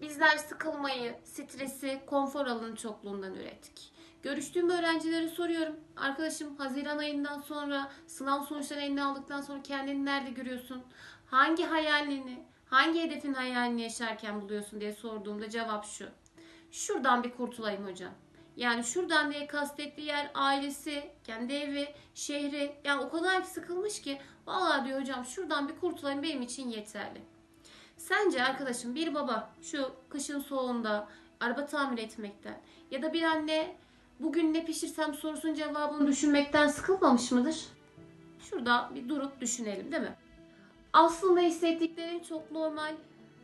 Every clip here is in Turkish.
Bizler sıkılmayı, stresi, konfor alanı çokluğundan ürettik. Görüştüğüm öğrencilere soruyorum. Arkadaşım Haziran ayından sonra sınav sonuçlarını eline aldıktan sonra kendini nerede görüyorsun? Hangi hayalini, hangi hedefin hayalini yaşarken buluyorsun diye sorduğumda cevap şu. Şuradan bir kurtulayım hocam. Yani şuradan diye kastettiği yer ailesi, kendi evi, şehri. Yani o kadar sıkılmış ki vallahi diyor hocam şuradan bir kurtulayım benim için yeterli. Sence arkadaşım bir baba şu kışın soğuğunda araba tamir etmekten ya da bir anne bugün ne pişirsem sorusunun cevabını düşünmekten sıkılmamış mıdır? Şurada bir durup düşünelim değil mi? Aslında hissettiklerin çok normal.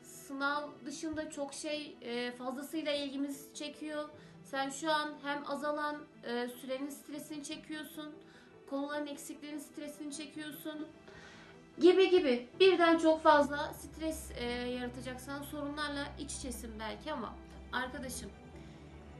Sınav dışında çok şey e, fazlasıyla ilgimizi çekiyor. Sen şu an hem azalan e, sürenin stresini çekiyorsun, konuların eksikliğinin stresini çekiyorsun gibi gibi birden çok fazla stres e, yaratacak sana sorunlarla iç içesin belki ama arkadaşım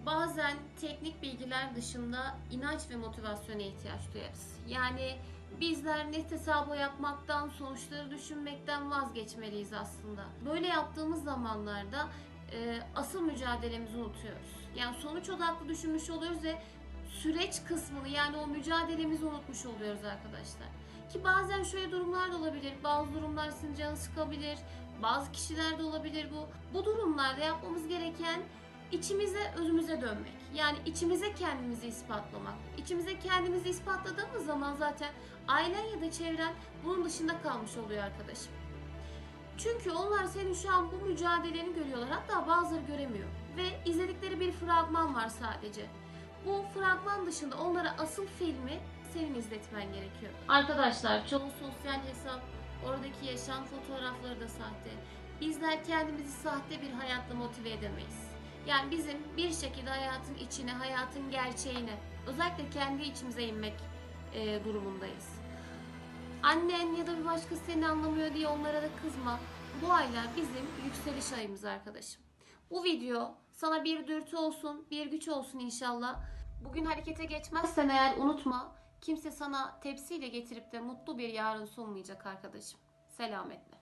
bazen teknik bilgiler dışında inanç ve motivasyona ihtiyaç duyarız. Yani bizler net hesabı yapmaktan, sonuçları düşünmekten vazgeçmeliyiz aslında. Böyle yaptığımız zamanlarda e, asıl mücadelemizi unutuyoruz. Yani sonuç odaklı düşünmüş oluyoruz ve süreç kısmını yani o mücadelemizi unutmuş oluyoruz arkadaşlar. Ki bazen şöyle durumlar da olabilir. Bazı durumlar sizin canı sıkabilir. Bazı kişilerde olabilir bu. Bu durumlarda yapmamız gereken içimize, özümüze dönmek. Yani içimize kendimizi ispatlamak. İçimize kendimizi ispatladığımız zaman zaten ailen ya da çevren bunun dışında kalmış oluyor arkadaşım. Çünkü onlar senin şu an bu mücadeleni görüyorlar. Hatta bazıları göremiyor. Ve izledikleri bir fragman var sadece. Bu fragman dışında onlara asıl filmi senin izletmen gerekiyor. Arkadaşlar çoğu sosyal hesap, oradaki yaşam fotoğrafları da sahte. Bizler kendimizi sahte bir hayatla motive edemeyiz. Yani bizim bir şekilde hayatın içine, hayatın gerçeğine, özellikle kendi içimize inmek e, durumundayız. Annen ya da bir başkası seni anlamıyor diye onlara da kızma. Bu aylar bizim yükseliş ayımız arkadaşım. Bu video sana bir dürtü olsun, bir güç olsun inşallah. Bugün harekete geçmezsen eğer unutma. Kimse sana tepsiyle getirip de mutlu bir yarın sunmayacak arkadaşım. Selametle.